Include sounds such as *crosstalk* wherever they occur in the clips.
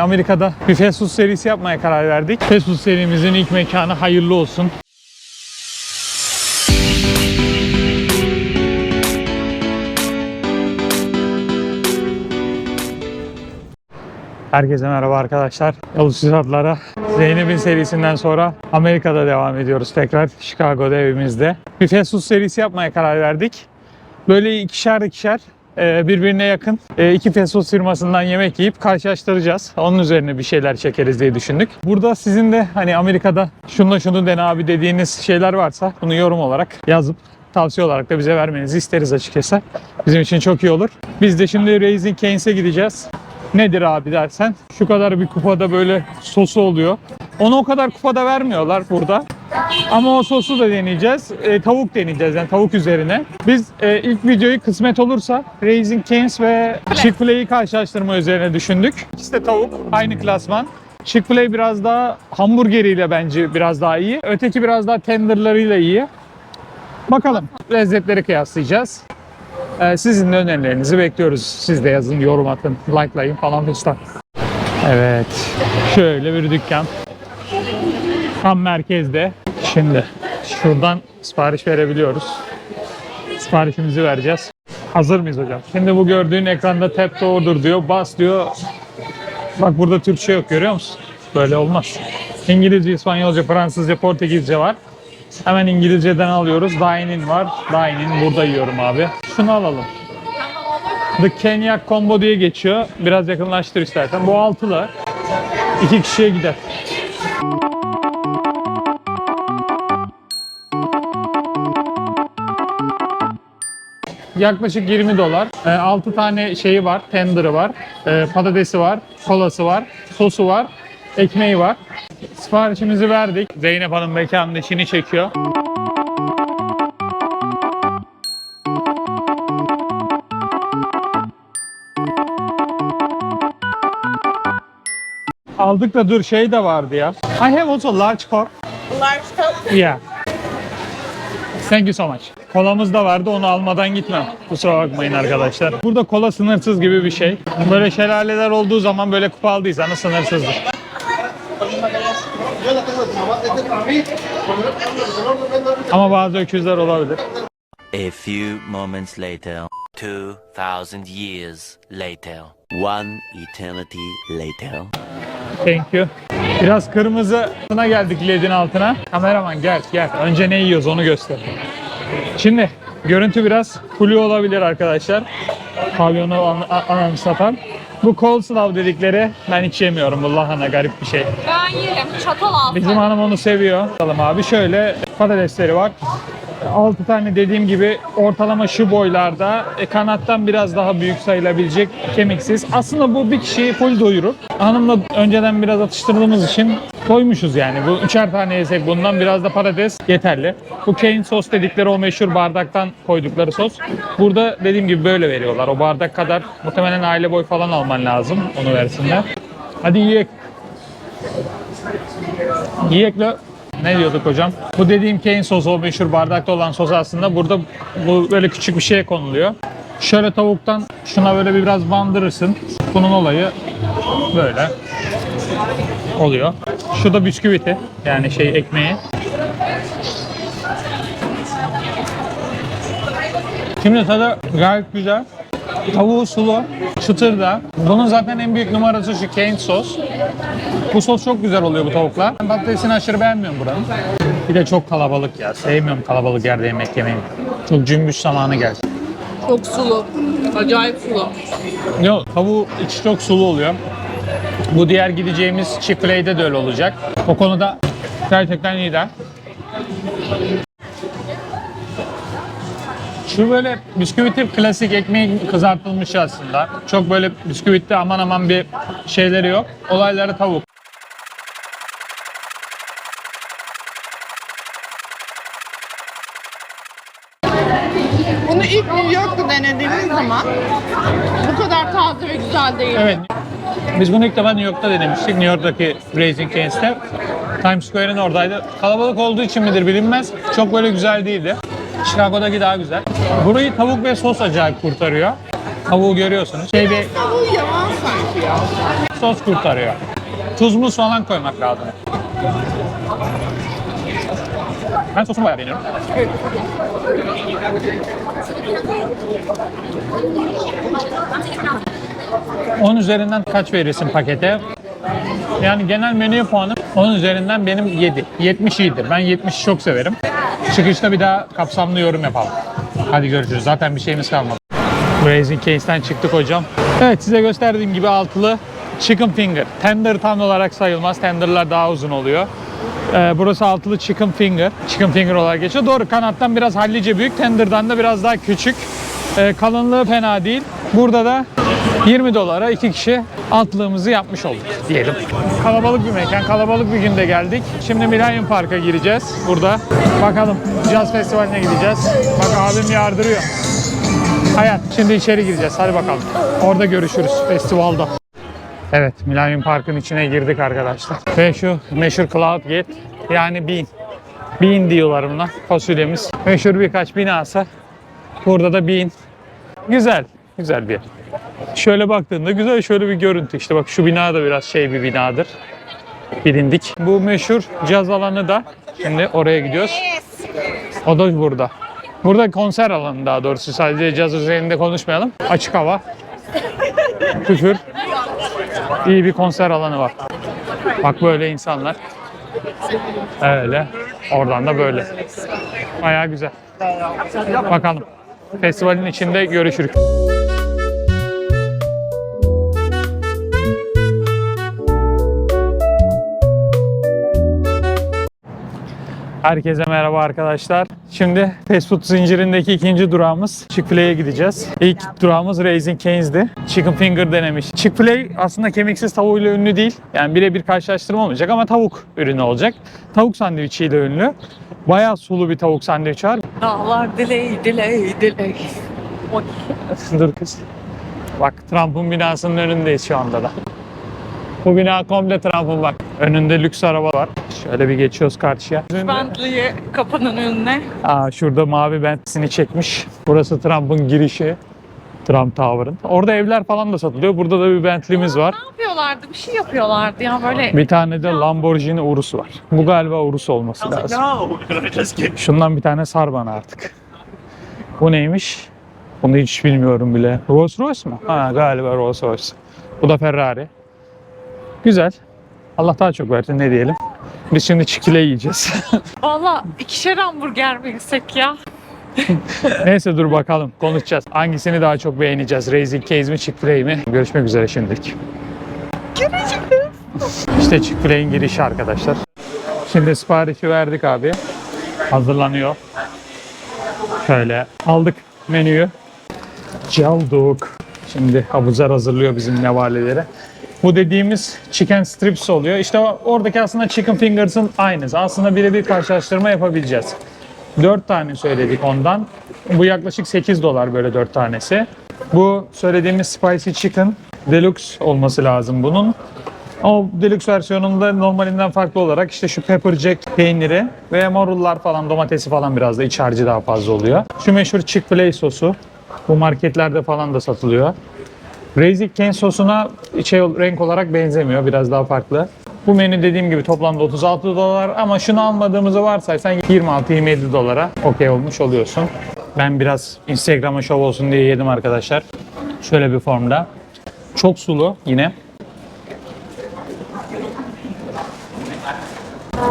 Amerika'da bir fast serisi yapmaya karar verdik. Fast serimizin ilk mekanı hayırlı olsun. Herkese merhaba arkadaşlar. Yavuz Adlara Zeynep'in serisinden sonra Amerika'da devam ediyoruz tekrar Chicago'da evimizde. Bir fast serisi yapmaya karar verdik. Böyle ikişer ikişer birbirine yakın e, iki fast food firmasından yemek yiyip karşılaştıracağız. Onun üzerine bir şeyler çekeriz diye düşündük. Burada sizin de hani Amerika'da şunla şunu dene abi dediğiniz şeyler varsa bunu yorum olarak yazıp tavsiye olarak da bize vermenizi isteriz açıkçası. Bizim için çok iyi olur. Biz de şimdi Raising Cane's'e gideceğiz. Nedir abi dersen şu kadar bir kupada böyle sosu oluyor. Onu o kadar kupada vermiyorlar burada. Ama o sosu da deneyeceğiz. E, tavuk deneyeceğiz yani tavuk üzerine. Biz e, ilk videoyu kısmet olursa Raising Cane's ve Chick-fil-A'yı karşılaştırma üzerine düşündük. İkisi de tavuk. Aynı klasman. Chick-fil-A biraz daha hamburgeriyle bence biraz daha iyi. Öteki biraz daha tenderlarıyla iyi. Bakalım lezzetleri kıyaslayacağız. Ee, sizin de önerilerinizi bekliyoruz. Siz de yazın, yorum atın, likelayın falan fistan. Evet. Şöyle bir dükkan. Tam merkezde. Şimdi şuradan sipariş verebiliyoruz. Siparişimizi vereceğiz. Hazır mıyız hocam? Şimdi bu gördüğün ekranda tap to order diyor. Bas diyor. Bak burada Türkçe yok görüyor musun? Böyle olmaz. İngilizce, İspanyolca, Fransızca, Portekizce var. Hemen İngilizceden alıyoruz. Dine in var. Dine in burada yiyorum abi. Şunu alalım. The Kenya Combo diye geçiyor. Biraz yakınlaştır istersen. Bu altılı. İki kişiye gider. Yaklaşık 20 dolar. 6 tane şeyi var, tender'ı var, e, patatesi var, kolası var, sosu var, ekmeği var. Siparişimizi verdik. Zeynep Hanım mekanın işini çekiyor. Aldık da dur şey de vardı ya. I have also large coke. Large Coke. Yeah. Thank you so much. Kolamız da vardı onu almadan gitmem. Kusura bakmayın arkadaşlar. Burada kola sınırsız gibi bir şey. Böyle şelaleler olduğu zaman böyle kupa aldıysanız sınırsızdır. Ama bazı öküzler olabilir. A few moments later, 2000 years later, one eternity later. Thank you. Biraz kırmızı altına geldik ledin altına. Kameraman gel gel. Önce ne yiyoruz onu göster. Şimdi görüntü biraz flu olabilir arkadaşlar. Pavyonu an- anımsatan. Bu coleslaw dedikleri ben hiç yemiyorum. Bu lahana garip bir şey. Ben yerim. Çatal al. Bizim hanım onu seviyor. Bakalım abi şöyle patatesleri var. 6 tane dediğim gibi ortalama şu boylarda e, kanattan biraz daha büyük sayılabilecek kemiksiz. Aslında bu bir kişiyi full doyurur. Hanımla önceden biraz atıştırdığımız için doymuşuz yani. Bu üçer tane yesek bundan biraz da patates yeterli. Bu cane sos dedikleri o meşhur bardaktan koydukları sos. Burada dediğim gibi böyle veriyorlar. O bardak kadar muhtemelen aile boy falan alman lazım onu versinler. Hadi yiyek. Yiyekle ne diyorduk hocam? Bu dediğim cane sosu o meşhur bardakta olan sos aslında burada bu böyle küçük bir şeye konuluyor. Şöyle tavuktan şuna böyle bir biraz bandırırsın. Bunun olayı böyle oluyor. Şu da bisküviti yani şey ekmeği. Şimdi tadı gayet güzel. Tavuğu sulu, çıtır da. Bunun zaten en büyük numarası şu cane sos. Bu sos çok güzel oluyor bu tavukla. Ben patatesini aşırı beğenmiyorum buranın. Bir de çok kalabalık ya. Sevmiyorum kalabalık yerde yemek yemeyi. Çok cümbüş zamanı geldi. Çok sulu. Acayip sulu. Yok tavuğu içi çok sulu oluyor. Bu diğer gideceğimiz Chick-fil-A'de de öyle olacak. O konuda gerçekten iyiler. Şu böyle bisküviti klasik ekmeğin kızartılmış aslında. Çok böyle bisküvitte aman aman bir şeyleri yok. Olayları tavuk. Bunu ilk New York'ta denediğimiz zaman bu kadar taze ve güzel değil. Evet. Biz bunu ilk defa New York'ta denemiştik. New York'taki Raising Cane's'te. Times Square'in oradaydı. Kalabalık olduğu için midir bilinmez. Çok böyle güzel değildi. Chicago'daki daha güzel. Burayı tavuk ve sos acayip kurtarıyor. Tavuğu görüyorsunuz. Şey bir Bu yalan sanki ya. sos kurtarıyor. Tuz muz falan koymak lazım. Ben sosunu bayağı beğeniyorum. 10 üzerinden kaç verirsin pakete? Yani genel menüye puanım 10 üzerinden benim 7. 70 iyidir. Ben 70'i çok severim. Çıkışta bir daha kapsamlı yorum yapalım. Hadi görüşürüz. Zaten bir şeyimiz kalmadı. Raising Case'den çıktık hocam. Evet size gösterdiğim gibi altılı chicken finger. Tender tam olarak sayılmaz. Tenderlar daha uzun oluyor. Ee, burası altılı chicken finger. Chicken finger olarak geçiyor. Doğru kanattan biraz hallice büyük. Tender'dan da biraz daha küçük. Ee, kalınlığı fena değil. Burada da 20 dolara iki kişi altlığımızı yapmış olduk diyelim. Kalabalık bir mekan, kalabalık bir günde geldik. Şimdi Millennium Park'a gireceğiz burada. Bakalım Jazz Festivali'ne gideceğiz. Bak abim yardırıyor. Hayat. Şimdi içeri gireceğiz. Hadi bakalım. Orada görüşürüz festivalda. Evet, Millennium Park'ın içine girdik arkadaşlar. Ve şu meşhur Cloud Gate yani bin. Bin diyorlar buna. Fasulyemiz. Meşhur birkaç binası. Burada da bin. Güzel. Güzel bir yer. Şöyle baktığında güzel şöyle bir görüntü. İşte bak şu bina da biraz şey bir binadır. Bilindik. Bu meşhur caz alanı da şimdi oraya gidiyoruz. O da burada. Burada konser alanı daha doğrusu. Sadece caz üzerinde konuşmayalım. Açık hava. *laughs* Küfür. İyi bir konser alanı var. Bak böyle insanlar. Öyle. Oradan da böyle. Bayağı güzel. Bakalım. Festivalin içinde görüşürüz. Herkese merhaba arkadaşlar. Şimdi fast food zincirindeki ikinci durağımız Chick-fil-A'ye gideceğiz. İlk durağımız Raising Cane's'di. Chicken Finger denemiş. Chick-fil-A aslında kemiksiz tavuğuyla ünlü değil. Yani birebir karşılaştırma olmayacak ama tavuk ürünü olacak. Tavuk sandviçiyle ünlü. Bayağı sulu bir tavuk sandviç var. Dağlar diley diley diley. Dur kız. Bak Trump'ın binasının önündeyiz şu anda da. Bu bina komple Trump'ın bak. Önünde lüks araba var. Şöyle bir geçiyoruz karşıya. Bentley'i kapının önüne. Aa, şurada mavi Bentley'sini çekmiş. Burası Trump'ın girişi. Trump Tower'ın. Orada evler falan da satılıyor. Burada da bir Bentley'miz var. Ne yapıyorlardı? Bir şey yapıyorlardı ya böyle. Bir tane de Lamborghini Urus var. Bu galiba Urus olması lazım. Şundan bir tane sar bana artık. Bu neymiş? Bunu hiç bilmiyorum bile. Rolls Royce mu? Ha galiba Rolls Royce. Bu da Ferrari. Güzel. Allah daha çok versin ne diyelim. Biz şimdi çikile yiyeceğiz. *laughs* Valla ikişer hamburger mi yesek ya? *laughs* Neyse dur bakalım konuşacağız. Hangisini daha çok beğeneceğiz? Raising Case mi Chick-fil-A mi? Görüşmek üzere şimdilik. İşte Chick-fil-A'nin girişi arkadaşlar. Şimdi siparişi verdik abi. Hazırlanıyor. Şöyle aldık menüyü. Çaldık. Şimdi Abuzer hazırlıyor bizim nevaleleri. Bu dediğimiz chicken strips oluyor. İşte o- oradaki aslında chicken fingers'ın aynısı. Aslında birebir karşılaştırma yapabileceğiz. 4 tane söyledik ondan. Bu yaklaşık 8 dolar böyle 4 tanesi. Bu söylediğimiz spicy chicken deluxe olması lazım bunun. Ama deluxe versiyonunda normalinden farklı olarak işte şu pepper jack peyniri ve marullar falan domatesi falan biraz da iç harcı daha fazla oluyor. Şu meşhur Chick-fil-A sosu. Bu marketlerde falan da satılıyor. Raising Cane sosuna şey, renk olarak benzemiyor. Biraz daha farklı. Bu menü dediğim gibi toplamda 36 dolar ama şunu almadığımızı varsaysan 26-27 dolara okey olmuş oluyorsun. Ben biraz Instagram'a şov olsun diye yedim arkadaşlar. Şöyle bir formda. Çok sulu yine.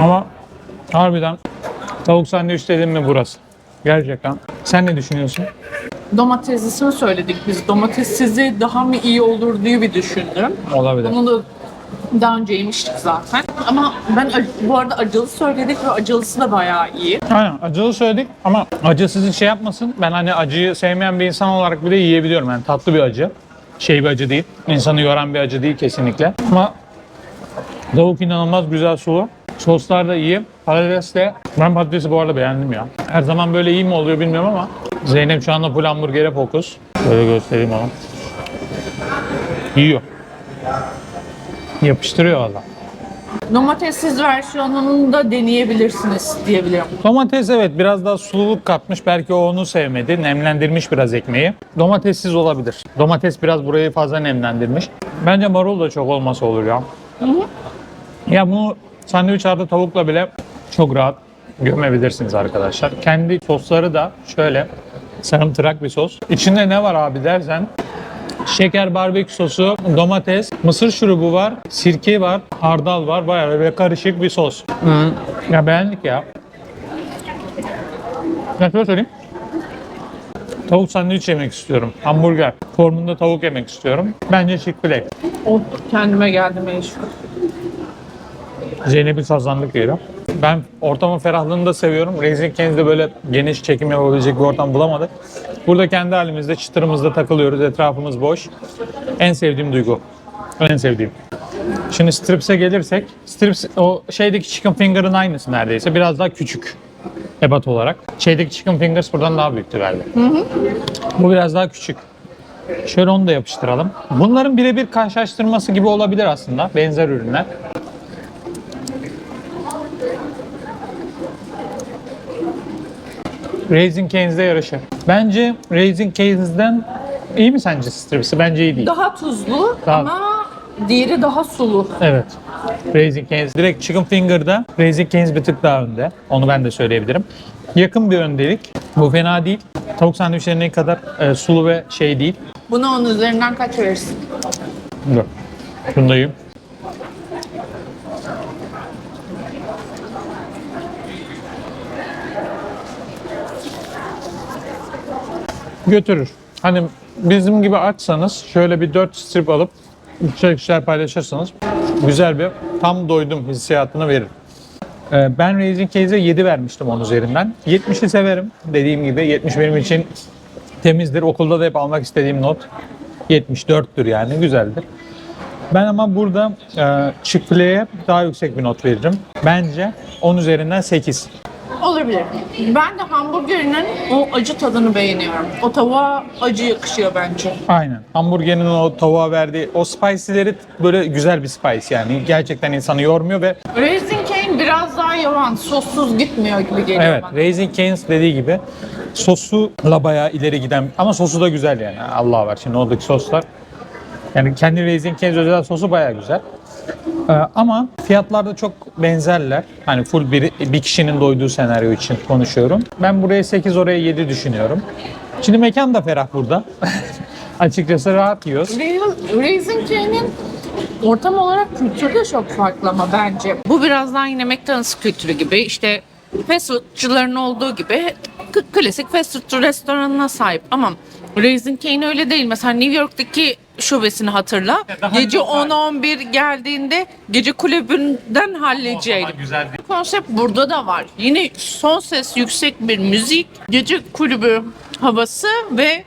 Ama harbiden tavuk sandviç dedim mi burası? Gerçekten. Sen ne düşünüyorsun? Domateslisini söyledik biz. Domatessizi daha mı iyi olur diye bir düşündüm. Olabilir. Bunu da daha önce yemiştik zaten. Ama ben bu arada acılı söyledik ve acılısı da bayağı iyi. Aynen acılı söyledik ama acı sizi şey yapmasın. Ben hani acıyı sevmeyen bir insan olarak bile yiyebiliyorum. Yani tatlı bir acı. Şey bir acı değil. İnsanı yoran bir acı değil kesinlikle. Ama tavuk inanılmaz güzel sulu. Soslar da iyi. Patates de ben patatesi bu arada beğendim ya. Her zaman böyle iyi mi oluyor bilmiyorum ama Zeynep şu anda full hamburgere fokus. Böyle göstereyim onu. Yiyor. Yapıştırıyor valla. Domatessiz versiyonunu da deneyebilirsiniz diyebilirim. Domates evet biraz daha sululuk katmış. Belki o onu sevmedi. Nemlendirmiş biraz ekmeği. Domatessiz olabilir. Domates biraz burayı fazla nemlendirmiş. Bence marul da çok olmasa olur ya. Ya bunu sandviç artı tavukla bile çok rahat gömebilirsiniz arkadaşlar. Kendi sosları da şöyle sarımtırak bir sos. İçinde ne var abi dersen şeker barbekü sosu, domates, mısır şurubu var, sirke var, hardal var. Bayağı böyle karışık bir sos. Ya beğendik ya. Ben şöyle söyleyeyim. Tavuk sandviç yemek istiyorum. Hamburger. Formunda tavuk yemek istiyorum. Bence Chick-fil-A. Oh kendime geldim şükür. Zeynep'i kazandık diyelim. Ben ortamın ferahlığını da seviyorum. Raising Cane'de böyle geniş çekim yapabilecek bir ortam bulamadık. Burada kendi halimizde çıtırımızda takılıyoruz. Etrafımız boş. En sevdiğim duygu. En sevdiğim. Şimdi strips'e gelirsek, strips o şeydeki chicken finger'ın aynısı neredeyse. Biraz daha küçük ebat olarak. Şeydeki chicken fingers buradan daha büyüktü galiba. Bu biraz daha küçük. Şöyle onu da yapıştıralım. Bunların birebir karşılaştırması gibi olabilir aslında. Benzer ürünler. Raising Cane's'de yarışı. Bence Raising Cane's'den iyi mi sence strips'i? Bence iyi değil. Daha tuzlu Daha- ama diğeri daha sulu. Evet. Raising Cane's direkt Chicken Finger'da Raising Cane's bir tık daha önde. Onu ben de söyleyebilirim. Yakın bir öndelik. Bu fena değil. Tavuk sandviçlerine kadar e, sulu ve şey değil. Buna onun üzerinden kaç verirsin? Dur. Şunu da yiyeyim. Götürür. Hani bizim gibi açsanız şöyle bir 4 strip alıp üçer üçer paylaşırsanız güzel bir tam doydum hissiyatını verir. Ee, Ben Raising Case'e 7 vermiştim onun üzerinden. 70'i severim. Dediğim gibi 70 benim için temizdir. Okulda da hep almak istediğim not. 74'tür yani güzeldir. Ben ama burada e, Chick-fil-A'ye daha yüksek bir not veririm. Bence 10 üzerinden 8. Olabilir. Ben de hamburgerinin o acı tadını beğeniyorum. O tavuğa acı yakışıyor bence. Aynen. Hamburgerin o tavuğa verdiği o spicy'leri böyle güzel bir spice yani. Gerçekten insanı yormuyor ve Raising Cane biraz daha yavan, sossuz gitmiyor gibi geliyor evet bana. Raising Cane's dediği gibi sosuyla bayağı ileri giden ama sosu da güzel yani. Allah var şimdi oradaki soslar. Yani kendi Raising Cane's özel sosu bayağı güzel. Ee, ama fiyatlarda çok benzerler. Hani full bir, bir kişinin doyduğu senaryo için konuşuyorum. Ben buraya 8 oraya 7 düşünüyorum. Şimdi mekan da ferah burada. *laughs* Açıkçası rahat yiyoruz. Ra- Raising Cane'in ortam olarak kültürü de çok farklı ama bence. Bu biraz daha yine McDonald's kültürü gibi işte fast foodçuların olduğu gibi klasik fast food restoranına sahip ama Raising Cane öyle değil. Mesela New York'taki şubesini hatırla. Gece lokal. 10-11 geldiğinde gece kulübünden halledeceğim. güzel. Konsept burada da var. Yine son ses yüksek bir müzik, gece kulübü havası ve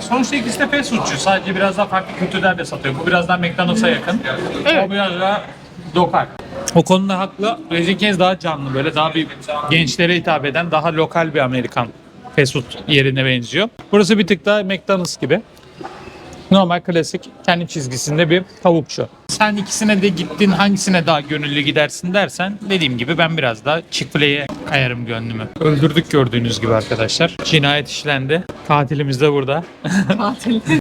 Sonuçta ikisi de fast foodçu. Sadece biraz daha farklı kültürler de satıyor. Bu biraz daha McDonald's'a yakın. Evet. O biraz daha lokal. O konuda haklı. Raising Cane's daha canlı böyle daha bir gençlere hitap eden daha lokal bir Amerikan fast food yerine benziyor. Burası bir tık daha McDonald's gibi. Normal klasik kendi çizgisinde bir tavukçu. Sen ikisine de gittin hangisine daha gönüllü gidersin dersen dediğim gibi ben biraz daha Chick-fil-A'ye kayarım gönlümü. Öldürdük gördüğünüz gibi arkadaşlar. Cinayet işlendi. Katilimiz de burada.